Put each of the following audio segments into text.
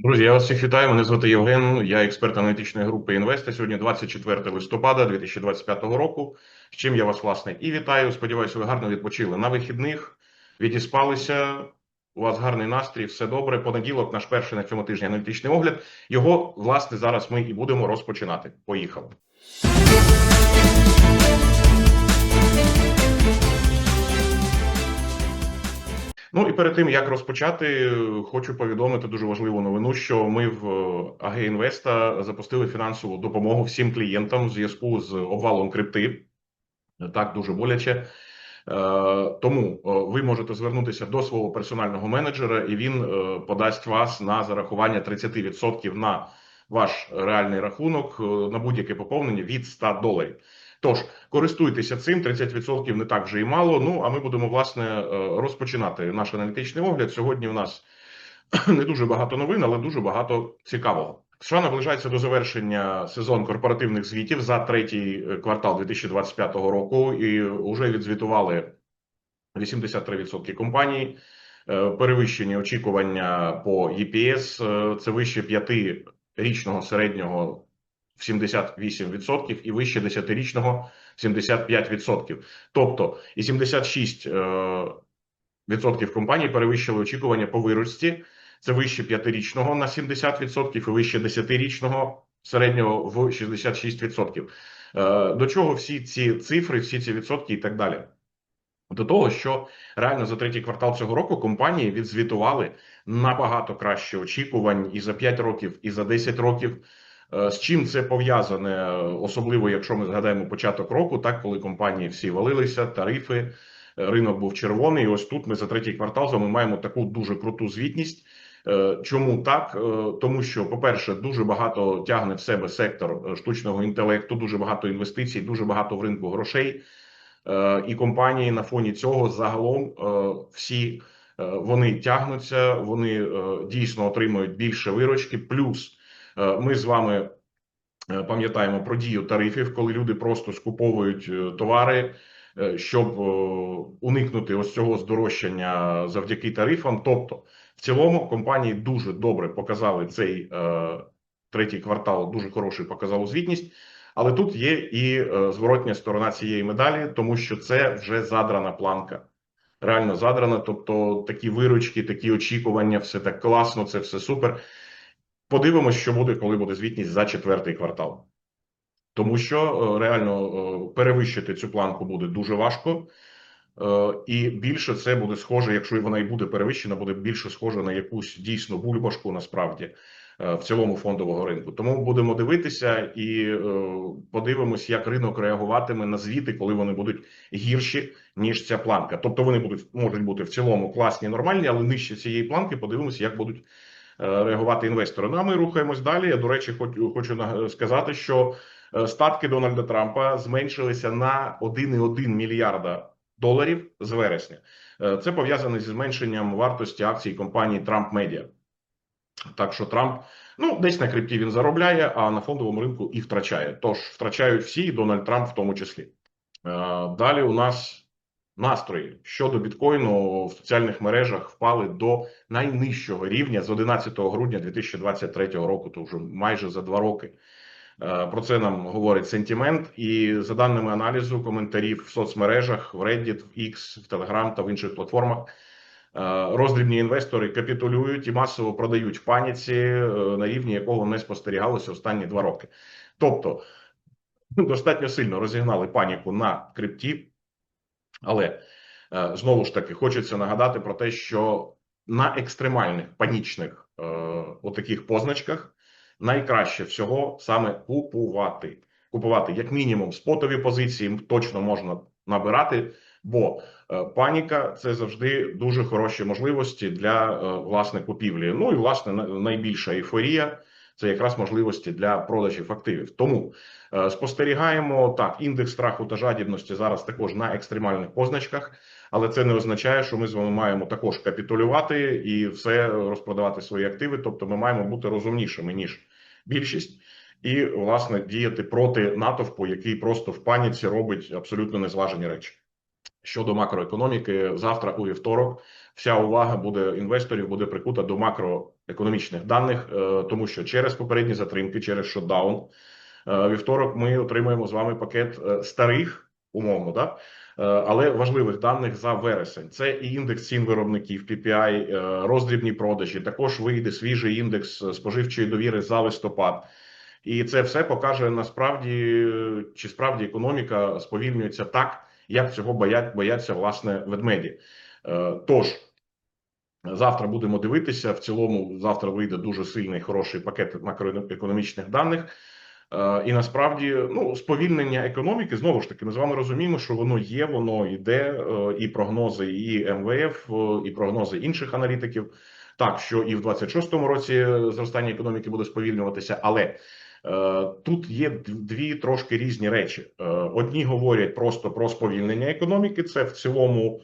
Друзі, я вас всіх вітаю. Мене звати Євген. Я експерт аналітичної групи Інвеста. Сьогодні 24 листопада 2025 року. З чим я вас власне і вітаю. Сподіваюся, ви гарно відпочили на вихідних, відіспалися. У вас гарний настрій, все добре. Понеділок, наш перший на цьому тижні аналітичний огляд. Його власне зараз ми і будемо розпочинати. Поїхали. Ну і перед тим як розпочати, хочу повідомити дуже важливу новину, що ми в АГ Інвеста запустили фінансову допомогу всім клієнтам в зв'язку з обвалом крипти. Так дуже боляче. Е, Тому е, ви можете звернутися до свого персонального менеджера, і він е, подасть вас на зарахування 30% на ваш реальний рахунок е, на будь-яке поповнення від 100 доларів. Тож користуйтеся цим, 30% не так вже і мало. Ну а ми будемо власне е, розпочинати наш аналітичний огляд. Сьогодні у нас не дуже багато новин, але дуже багато цікавого. США наближається до завершення сезон корпоративних звітів за третій е, квартал 2025 року, і вже відзвітували 83% компаній. Е, Перевищені очікування по EPS – це вище п'ятирічного середнього в 78% і вище 10-річного 75%. Тобто і 76 е, відсотків компаній перевищили очікування по вирості. Це вище 5-річного на 70% і вище 10-річного середнього в 66%. Е, До чого всі ці цифри, всі ці відсотки і так далі? До того, що реально за третій квартал цього року компанії відзвітували набагато краще очікувань і за 5 років, і за 10 років. Е, З чим це пов'язане, особливо якщо ми згадаємо початок року, так коли компанії всі валилися, тарифи, е, ринок був червоний. І ось тут ми за третій квартал вами маємо таку дуже круту звітність. Е, Чому так? Е, Тому що, по-перше, дуже багато тягне в себе сектор е, штучного інтелекту, дуже багато інвестицій, дуже багато в ринку грошей. Е, І компанії на фоні цього загалом е, всі е, вони тягнуться, вони е, дійсно отримують більше виручки. Плюс е, ми з вами е, пам'ятаємо про дію тарифів, коли люди просто скуповують е, товари, е, щоб е, уникнути ось цього здорожчання завдяки тарифам. Тобто, в цілому компанії дуже добре показали цей е, третій квартал, дуже хороший показав звітність. Але тут є і е, зворотня сторона цієї медалі, тому що це вже задрана планка. Реально задрана. Тобто такі виручки, такі очікування, все так класно, це все супер. Подивимось, що буде, коли буде звітність за четвертий квартал. Тому що е, реально е, перевищити цю планку буде дуже важко. Е, І більше це буде схоже, якщо вона і буде перевищена, буде більше схоже на якусь дійсно бульбашку насправді в цілому фондового ринку. Тому будемо дивитися і подивимось, як ринок реагуватиме на звіти, коли вони будуть гірші ніж ця планка. Тобто вони будуть можуть бути в цілому класні, нормальні, але нижче цієї планки. Подивимося, як будуть реагувати інвестори. Ну а ми рухаємось далі. Я до речі, хочу, хочу сказати, що е, статки Дональда Трампа зменшилися на 1,1 мільярда доларів з вересня. Е, Це пов'язане зі зменшенням вартості акцій компанії Trump Media. Так що Трамп, ну десь на крипті він заробляє, а на фондовому ринку і втрачає. Тож втрачають всі, і Дональд Трамп в тому числі. Е, Далі у нас настрої щодо біткоїну в соціальних мережах впали до найнижчого рівня з 11 грудня 2023 року, то вже майже за два роки. Е, Про це нам говорить сентимент, і за даними аналізу коментарів в соцмережах, в Reddit, в X, в Telegram та в інших платформах, е, роздрібні інвестори капітулюють і масово продають в паніці е, на рівні, якого не спостерігалося останні два роки. Тобто достатньо сильно розігнали паніку на крипті, але е, знову ж таки хочеться нагадати про те, що на екстремальних панічних е, отаких позначках найкраще всього саме купувати. Купувати як мінімум спотові позиції точно можна набирати, бо е, паніка це завжди дуже хороші можливості для власне купівлі. Ну і власне найбільша ейфорія це якраз можливості для продажів активів. Тому е, спостерігаємо так, індекс страху та жадібності зараз також на екстремальних позначках. Але це не означає, що ми з вами маємо також капітулювати і все розпродавати свої активи. Тобто, ми маємо бути розумнішими ніж більшість, і власне діяти проти натовпу, який просто в паніці робить абсолютно незважені речі. Щодо макроекономіки, завтра у вівторок вся увага буде інвесторів буде прикута до економічних даних, е, тому що через попередні затримки, через шотдаун, е, вівторок ми отримаємо з вами пакет е, старих, умовно, да? Але важливих даних за вересень. Це і індекс цін виробників, PPI, роздрібні продажі. Також вийде свіжий індекс споживчої довіри за листопад. І це все покаже насправді, чи справді економіка сповільнюється так, як цього боять, бояться власне ведмеді. Тож завтра будемо дивитися. В цілому, завтра вийде дуже сильний хороший пакет макроекономічних даних. Е, І насправді, ну, сповільнення економіки знову ж таки, ми з вами розуміємо, що воно є, воно йде, е, і прогнози, і МВФ, е, і прогнози інших аналітиків. Так, що і в 26-му році зростання економіки буде сповільнюватися, але тут є дві трошки різні речі. Одні говорять просто про сповільнення економіки. Це в цілому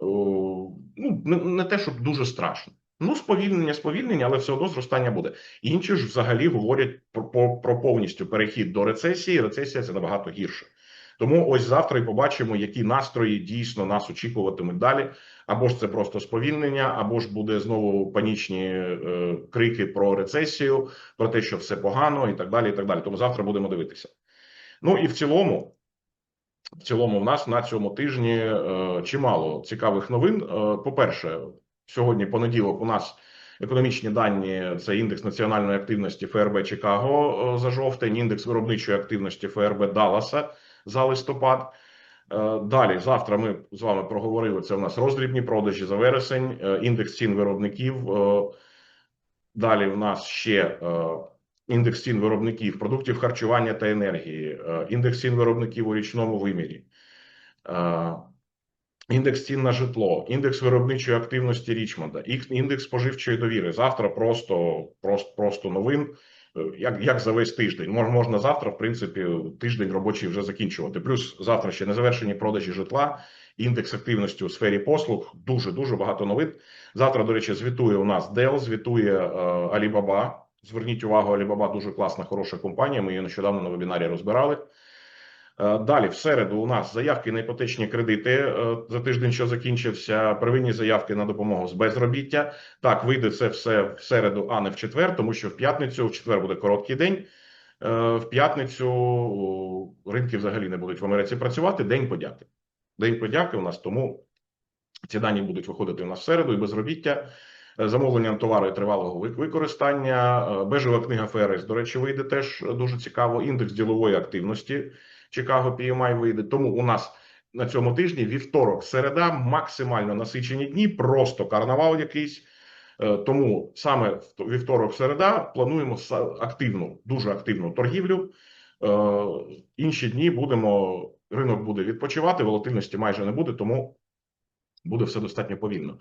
ну не, не те, щоб дуже страшно. Ну, сповільнення, сповільнення, але все одно зростання буде. Інші ж взагалі говорять про, про, про повністю перехід до рецесії. Рецесія це набагато гірше. Тому ось завтра і побачимо, які настрої дійсно нас очікуватимуть далі. Або ж це просто сповільнення, або ж буде знову панічні е, крики про рецесію, про те, що все погано, і так далі. І так далі. Тому завтра будемо дивитися. Ну і в цілому, в цілому, в нас на цьому тижні е, чимало цікавих новин. Е, по-перше, сьогодні понеділок у нас економічні дані: це індекс національної активності ФРБ Чикаго е, за жовтень, індекс виробничої активності ФРБ Далласа за листопад. Далі, завтра ми з вами проговорили. Це у нас роздрібні продажі за вересень, індекс цін виробників. Далі в нас ще індекс цін виробників продуктів харчування та енергії, е, індекс цін виробників у річному вимірі, е, індекс цін на житло, індекс виробничої активності Річмонда, індекс споживчої довіри. Завтра просто, просто, просто новин. е, Як, як за весь тиждень Мож, можна завтра, в принципі, тиждень робочий вже закінчувати. Плюс завтра ще незавершені продажі житла, індекс активності у сфері послуг. Дуже дуже багато новин. Завтра, до речі, звітує у нас Dell, звітує Alibaba. Зверніть увагу, Alibaba дуже класна, хороша компанія. Ми її нещодавно на вебінарі розбирали. Е, Далі, в середу, у нас заявки на іпотечні кредити е, за тиждень, що закінчився, первинні заявки на допомогу з безробіття. Так, вийде це все в середу, а не в четвер, тому що в п'ятницю, в четвер буде короткий день. Е, В п'ятницю ринки взагалі не будуть в Америці працювати. День подяки. День подяки у нас тому ці дані будуть виходити у нас в середу і безробіття. Е, Замовлення на тривалого використання, е, бежева книга ФРС, до речі, вийде теж дуже цікаво. Індекс ділової активності Чикаго PMI вийде. Тому у нас на цьому тижні вівторок, середа, максимально насичені дні, просто карнавал якийсь. Е, Тому саме вівторок, середа плануємо активну, дуже активну торгівлю. Е, Інші дні будемо ринок буде відпочивати, волатильності майже не буде, тому буде все достатньо повільно.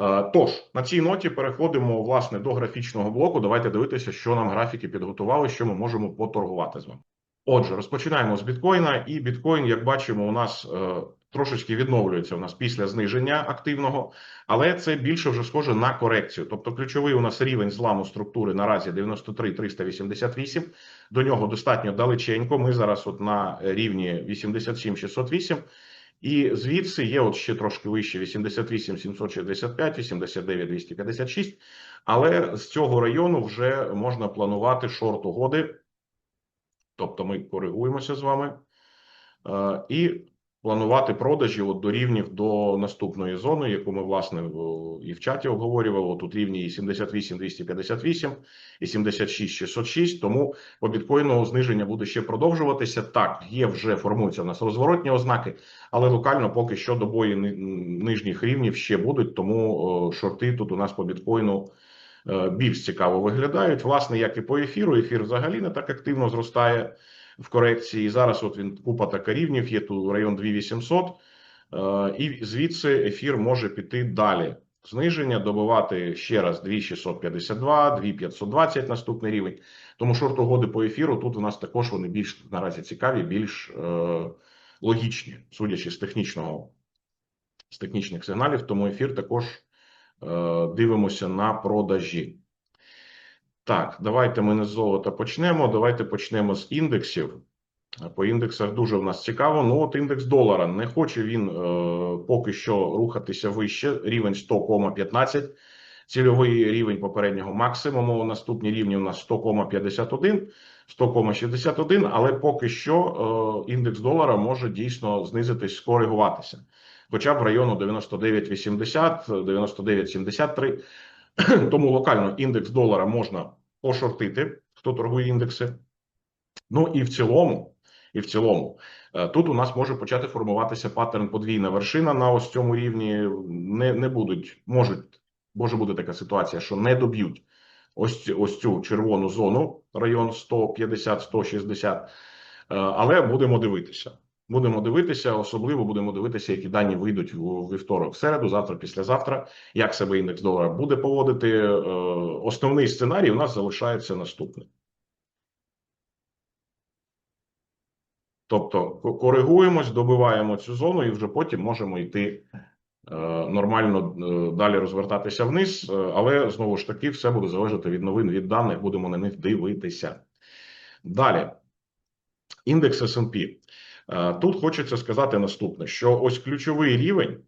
Е, Тож на цій ноті переходимо власне до графічного блоку. Давайте дивитися, що нам графіки підготували, що ми можемо поторгувати з вами. Отже, розпочинаємо з біткоїна, і біткоін, як бачимо, у нас е, трошечки відновлюється у нас після зниження активного, але це більше вже схоже на корекцію. Тобто, ключовий у нас рівень зламу структури наразі 93 388, До нього достатньо далеченько. Ми зараз от на рівні 87 608. І звідси є от ще трошки вище 88 765, 89 256. Але з цього району вже можна планувати шорт угоди. Тобто ми коригуємося з вами е, і планувати продажі от до рівнів до наступної зони, яку ми власне і в чаті обговорювали. Тут рівні і 78 258 і 76 606. Тому по біткоїну зниження буде ще продовжуватися. Так, є вже формуються в нас розворотні ознаки, але локально поки що добої ни- нижніх рівнів ще будуть. Тому шорти тут у нас по біткоїну е, більш цікаво виглядають. Власне, як і по ефіру, ефір взагалі не так активно зростає в корекції. Зараз от він купа така рівнів, є тут район 2800, е, і звідси ефір може піти далі. Зниження добивати ще раз 2652, 2520 наступний рівень. Тому шорт угоди по ефіру тут у нас також вони більш наразі цікаві, більш е, логічні, судячи з технічного з технічних сигналів. Тому ефір також е, дивимося на продажі. Так, давайте ми не з золота почнемо. Давайте почнемо з індексів. По індексах дуже в нас цікаво. Ну, от індекс долара не хоче він е, поки що рухатися вище. Рівень 100,15 цільовий рівень попереднього максимуму. Наступні рівні у нас 100,51, 100,61, але поки що е, індекс долара може дійсно знизитись, скоригуватися. Хоча б району 99,80, 99,73. Тому локально індекс долара можна пошортити, хто торгує індекси. Ну і в цілому, і в цілому, е, тут у нас може почати формуватися паттерн подвійна вершина на ось цьому рівні. Не, не будуть, можуть, може бути така ситуація, що не доб'ють ось, ось цю червону зону, район 150-160, е, але будемо дивитися. Будемо дивитися, особливо будемо дивитися, які дані вийдуть у вівторок, в середу, завтра, післязавтра, як себе індекс долара буде поводити. Е, Основний сценарій у нас залишається наступний. Тобто ко- коригуємось, добиваємо цю зону і вже потім можемо йти е, нормально е, далі розвертатися вниз. Але знову ж таки, все буде залежати від новин, від даних, будемо на них дивитися. Далі, індекс S&P. Е, Тут хочеться сказати наступне: що ось ключовий рівень.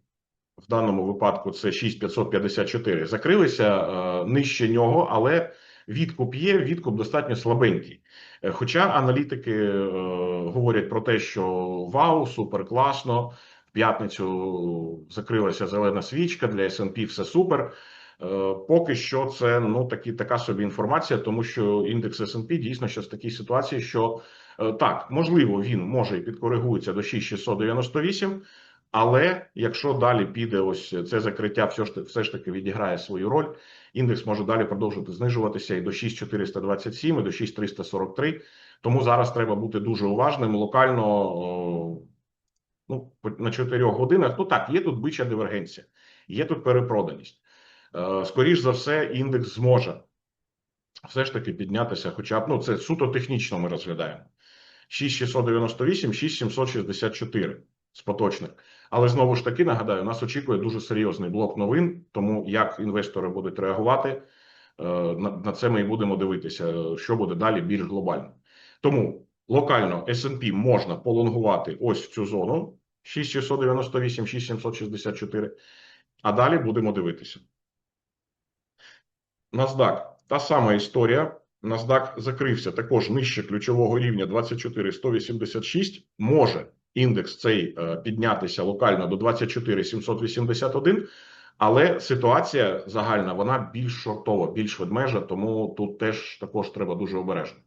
В даному випадку це 6554. Закрилися е, нижче нього, але відкуп є. Відкуп достатньо слабенький. Е, Хоча аналітики говорять про те, що вау, супер класно. В п'ятницю закрилася зелена свічка для S&P все супер. Поки що це ну такі така собі інформація, тому що індекс S&P дійсно ще в такій ситуації, що так можливо він може і підкоригується до 6698, але якщо далі піде ось це закриття, все ж все ж таки відіграє свою роль. Індекс може далі продовжувати знижуватися і до 6427, і до 6343. Тому зараз треба бути дуже уважним. Локально ну, на 4 годинах. Ну так, є тут бича дивергенція, є тут перепроданість. Е, Скоріш за все, індекс зможе все ж таки піднятися, хоча б ну це суто технічно ми розглядаємо. 6698, 6764 з поточних. Але знову ж таки нагадаю, нас очікує дуже серйозний блок новин. Тому як інвестори будуть реагувати, е, на, на це ми і будемо дивитися, що буде далі більш глобально. Тому локально S&P можна полонгувати ось в цю зону 6698, 6764, а далі будемо дивитися. NASDAQ – та сама історія. NASDAQ закрився також нижче ключового рівня 24186. Може індекс цей е, піднятися локально до 24781, але ситуація загальна вона більш шортова, більш ведмежа, тому тут теж також треба дуже обережно.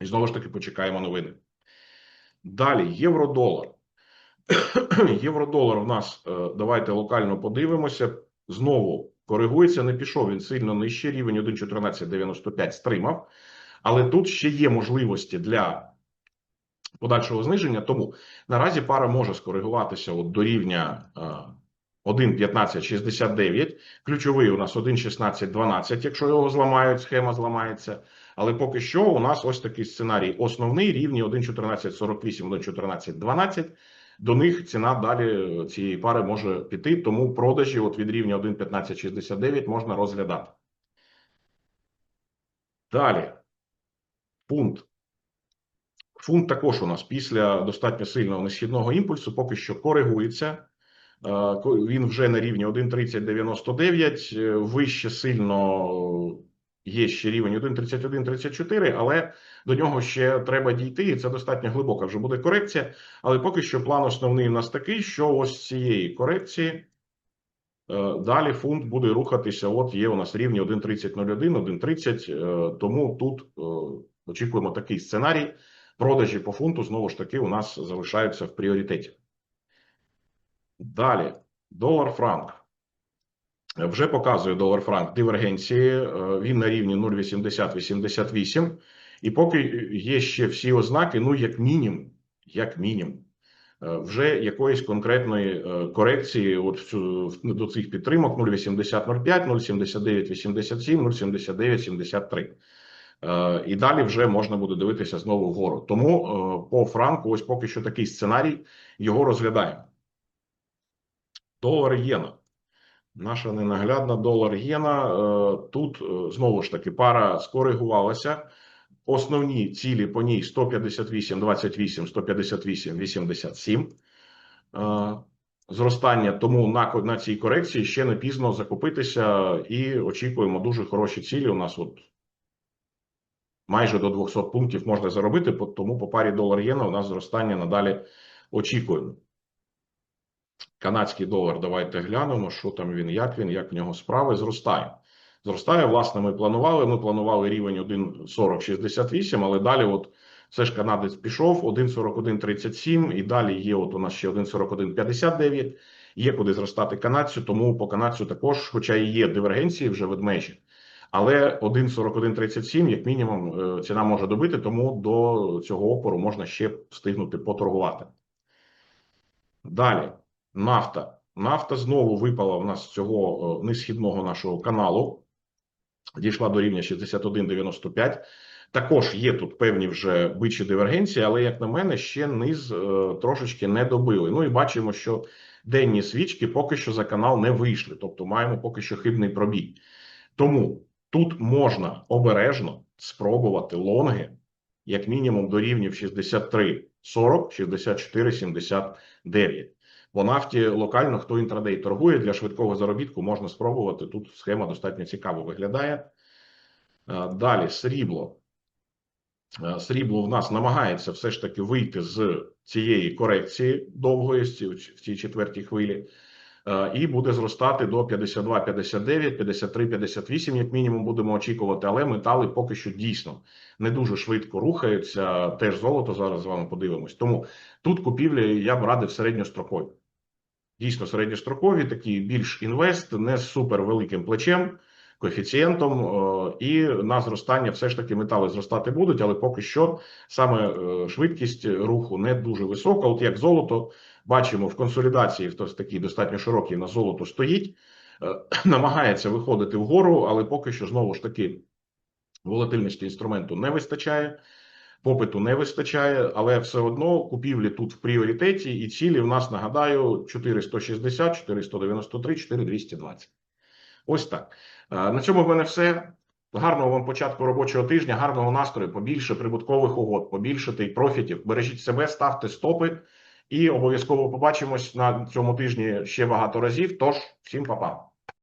І знову ж таки почекаємо новини. Далі євро-долар. Євро-долар в нас е, давайте локально подивимося. Знову коригується, не пішов він сильно нижче. Рівень 1,1495 стримав. Але тут ще є можливості для подальшого зниження. Тому наразі пара може скоригуватися от до рівня е, 1,1569. Ключовий у нас 1,1612, якщо його зламають, схема зламається. Але поки що у нас ось такий сценарій. Основний рівні 1,1448, 1,1412. До них ціна далі цієї пари може піти, тому продажі от від рівня 1,1569 можна розглядати. Далі. Фунт. Фунт також у нас після достатньо сильного несхідного імпульсу поки що коригується. Е, Він вже на рівні 1,3099, е, вище сильно є ще рівень 1,3134, але до нього ще треба дійти, і це достатньо глибока вже буде корекція. Але поки що план основний у нас такий, що ось з цієї корекції е, далі фунт буде рухатися. От є у нас рівні 1,3001, 1,30, е, тому тут е, очікуємо такий сценарій. Продажі по фунту знову ж таки у нас залишаються в пріоритеті. Далі, долар-франк. Вже показує долар-франк дивергенції. е, Він на рівні 0,8088. І поки є ще всі ознаки, ну, як мінімум, як мінімум, е, вже якоїсь конкретної е, корекції от до цих підтримок 0,8005, 0,7987, 0,7973. Е, І далі вже можна буде дивитися знову вгору. Тому е, по франку, ось поки що такий сценарій, його розглядаємо. Долар єна. Наша ненаглядна долар єна. Тут знову ж таки пара скоригувалася. Основні цілі по ній 158, 28, 158, 87. Е, зростання. Тому на, на цій корекції ще не пізно закупитися і очікуємо дуже хороші цілі. У нас от майже до 200 пунктів можна заробити, тому по парі долар-єна у нас зростання надалі очікуємо. Канадський долар, давайте глянемо, що там він, як він, як в нього справи. Зростає. Зростає, власне, ми планували. Ми планували рівень 1,4068, але далі, от все ж канадець пішов 1,4137, і далі є. От у нас ще 1,4159. Є куди зростати канадцю, тому по канадцю також, хоча і є дивергенції вже ведмежі, але 1,4137, як мінімум, е, ціна може добити, тому до цього опору можна ще встигнути поторгувати. Далі, нафта. Нафта знову випала в нас з цього е, несхідного нашого каналу, дійшла до рівня 61,95. Також є тут певні вже бичі дивергенції, але, як на мене, ще низ е, трошечки не добили. Ну і бачимо, що денні свічки поки що за канал не вийшли, тобто маємо поки що хибний пробій. Тому тут можна обережно спробувати лонги, як мінімум до рівнів 63,40, 64,79. По нафті локально, хто інтрадей торгує для швидкого заробітку, можна спробувати. Тут схема достатньо цікаво виглядає. Е, Далі срібло. Е, Срібло в нас намагається все ж таки вийти з цієї корекції довгої в цій четвертій хвилі, е, і буде зростати до 52, 59, 53, 58, як мінімум, будемо очікувати. Але метали поки що дійсно не дуже швидко рухаються. Теж золото зараз з вами подивимось. Тому тут купівлі я б радив середньострокові. Дійсно, середньострокові, такі більш інвест, не з супер великим плечем, коефіцієнтом, е, і на зростання все ж таки метали зростати будуть, але поки що саме е, швидкість руху не дуже висока. От як золото бачимо в консолідації, в такій достатньо широкій на золото стоїть, е, намагається виходити вгору, але поки що знову ж таки волатильності інструменту не вистачає. Попиту не вистачає, але все одно купівлі тут в пріоритеті, і цілі в нас нагадаю 4160, 4193, 4220. Ось так. Е, На цьому в мене все. Гарного вам початку робочого тижня, гарного настрою, побільше прибуткових угод, побільше тих профітів. Бережіть себе, ставте стопи, і обов'язково побачимось на цьому тижні ще багато разів. Тож, всім па-па.